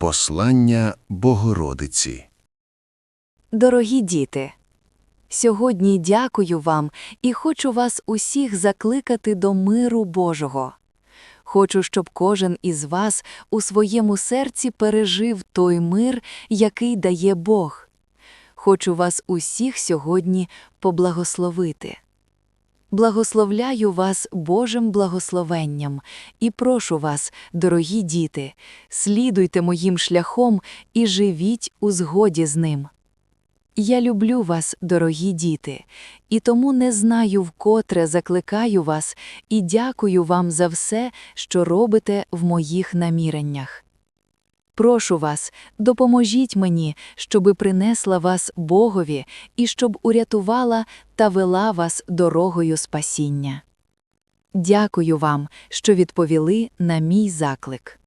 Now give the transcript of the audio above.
Послання Богородиці Дорогі діти, сьогодні дякую вам і хочу вас усіх закликати до миру Божого. Хочу, щоб кожен із вас у своєму серці пережив той мир, який дає Бог. Хочу вас усіх сьогодні поблагословити. Благословляю вас Божим благословенням і прошу вас, дорогі діти, слідуйте моїм шляхом і живіть у згоді з ним. Я люблю вас, дорогі діти, і тому не знаю, вкотре закликаю вас і дякую вам за все, що робите в моїх наміреннях. Прошу вас, допоможіть мені, щоби принесла вас Богові і щоб урятувала та вела вас дорогою спасіння. Дякую вам, що відповіли на мій заклик.